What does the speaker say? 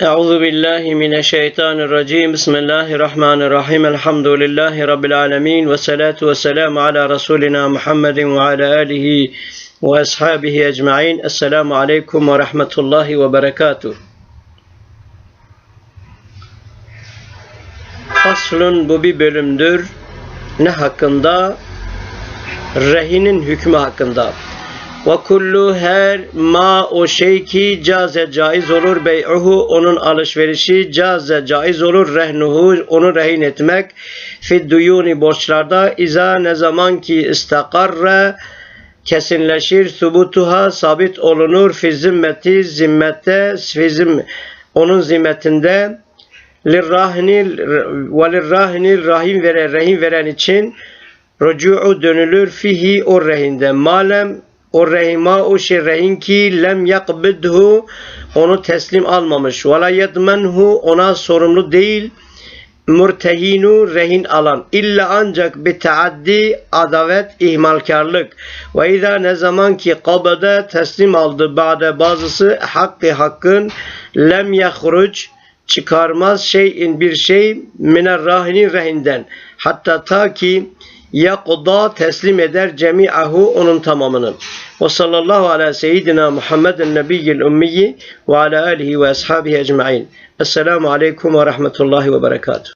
Euzu billahi mineşşeytanirracim. Bismillahirrahmanirrahim. Elhamdülillahi rabbil alamin ve salatu vesselam ala rasulina Muhammedin ve ala alihi ve ashabihi ecmaîn. Esselamu aleyküm ve rahmetullahi ve berekatuh. Aslın bu bir bölümdür. Ne hakkında? Rehinin hükmü hakkında. Ve kullu her ma o şey ki caze caiz olur bey'uhu onun alışverişi caze caiz olur rehnuhu onu rehin etmek fi duyuni borçlarda iza ne zaman ki istakarre kesinleşir subutuha sabit olunur fi zimmeti zimmette fi zim, onun zimmetinde lirrahni ve lirrahni rahim veren rehin veren için Rucu'u dönülür fihi o rehinde. Malem o rehima o şey rehin ki lem yakbidhu onu teslim almamış. Ve la yedmenhu ona sorumlu değil. Murtehinu rehin alan. İlla ancak bir taaddi adavet ihmalkarlık. Ve izâ ne zaman ki kabede teslim aldı ba'de bazısı hakkı hakkın lem yahruc çıkarmaz şeyin bir şey miner rahini rehinden. Hatta ta ki yakda teslim eder cemi'ahu onun tamamını. Ve sallallahu ala seyyidina Muhammedin nebiyyil ummiyi ve ala alihi ve ashabihi ecma'in. Esselamu aleyküm ve rahmetullahi ve berekatuhu.